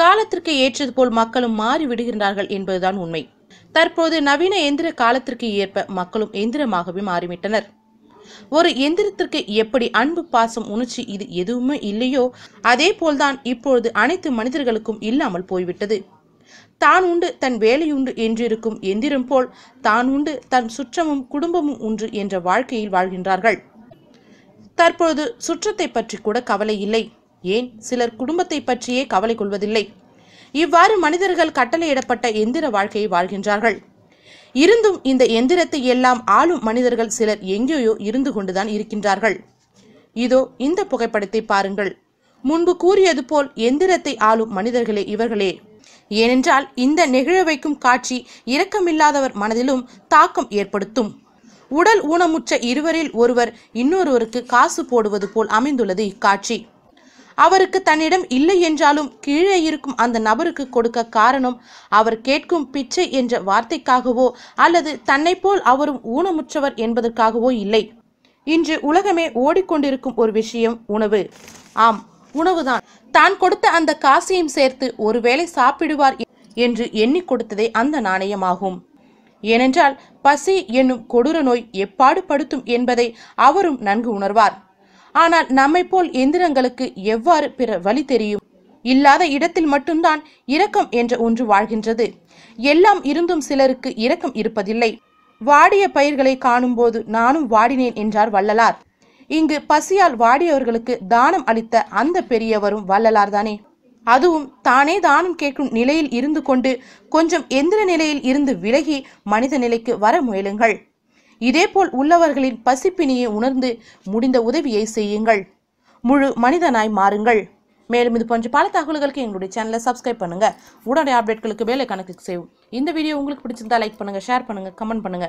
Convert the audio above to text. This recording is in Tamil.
காலத்திற்கு ஏற்றது போல் மக்களும் மாறி விடுகின்றார்கள் என்பதுதான் உண்மை. தற்போது நவீன எந்திர காலத்திற்கு ஏற்ப மக்களும் எந்திரமாகவே மாறிவிட்டனர். ஒரு எந்திரத்திற்கு எப்படி அன்பு பாசம் உணர்ச்சி இது எதுவுமே இல்லையோ அதே போல்தான் இப்பொழுது அனைத்து மனிதர்களுக்கும் இல்லாமல் போய்விட்டது. தான் உண்டு தன் வேலையுண்டு என்றிருக்கும் எந்திரம் போல் தான் உண்டு தன் சுற்றமும் குடும்பமும் உண்டு என்ற வாழ்க்கையில் வாழ்கின்றார்கள். தற்பொழுது சுற்றத்தை பற்றி கூட கவலை இல்லை. ஏன் சிலர் குடும்பத்தை பற்றியே கவலை கொள்வதில்லை. இவ்வாறு மனிதர்கள் கட்டளையிடப்பட்ட எந்திர வாழ்க்கையை வாழ்கின்றார்கள். இருந்தும் இந்த எந்திரத்தை எல்லாம் ஆளும் மனிதர்கள் சிலர் எங்கேயோ இருந்து கொண்டுதான் இருக்கின்றார்கள். இதோ இந்த புகைப்படத்தை பாருங்கள். முன்பு கூறியது போல் எந்திரத்தை ஆளும் மனிதர்களே இவர்களே. ஏனென்றால் இந்த நெகிழ வைக்கும் காட்சி இரக்கமில்லாதவர் மனதிலும் தாக்கம் ஏற்படுத்தும். உடல் ஊனமுற்ற இருவரில் ஒருவர் இன்னொருவருக்கு காசு போடுவது போல் அமைந்துள்ளது இக்காட்சி. அவருக்கு தன்னிடம் இல்லை என்றாலும் கீழே இருக்கும் அந்த நபருக்கு கொடுக்க காரணம் அவர் கேட்கும் பிச்சை என்ற வார்த்தைக்காகவோ அல்லது தன்னை போல் அவரும் ஊனமுற்றவர் என்பதற்காகவோ இல்லை. இன்று உலகமே ஓடிக்கொண்டிருக்கும் ஒரு விஷயம் உணவு. ஆம் உணவுதான். தான் கொடுத்த அந்த காசையும் சேர்த்து ஒருவேளை சாப்பிடுவார் என்று எண்ணி கொடுத்ததே அந்த நாணயமாகும். ஏனென்றால் பசி என்னும் கொடூர நோய் எப்பாடு படுத்தும் என்பதை அவரும் நன்கு உணர்வார். ஆனால் நம்மை போல் எந்திரங்களுக்கு எவ்வாறு பிற வழி தெரியும்? இல்லாத இடத்தில் மட்டும்தான் இரக்கம் என்ற ஒன்று வாழ்கின்றது. எல்லாம் இருந்தும் சிலருக்கு இரக்கம் இருப்பதில்லை. வாடிய பயிர்களை காணும்போது நானும் வாடினேன் என்றார் வள்ளலார். இங்கு பசியால் வாடியவர்களுக்கு தானம் அளித்த அந்த பெரியவரும் வள்ளலார் தானே. அதுவும் தானே தானம் கேட்கும் நிலையில் இருந்து கொண்டு கொஞ்சம் எந்திர நிலையில் இருந்து விலகி மனித நிலைக்கு வர முயலுங்கள். இதேபோல் உள்ளவர்களின் பசிப்பினியை உணர்ந்து முடிந்த உதவியை செய்யுங்கள். முழு மனிதனாய் மாறுங்கள். மேலும் இது போன்ற பல தகவல்களுக்கு எங்களுடைய சேனலை சப்ஸ்கிரைப் பண்ணுங்க. உடனடி அப்டேட்களுக்கு வேலை கணக்கு செய்வோம் இந்த வீடியோ உங்களுக்கு பிடிச்சிருந்தா லைக் பண்ணுங்க ஷேர் பண்ணுங்க கமெண்ட் பண்ணுங்க.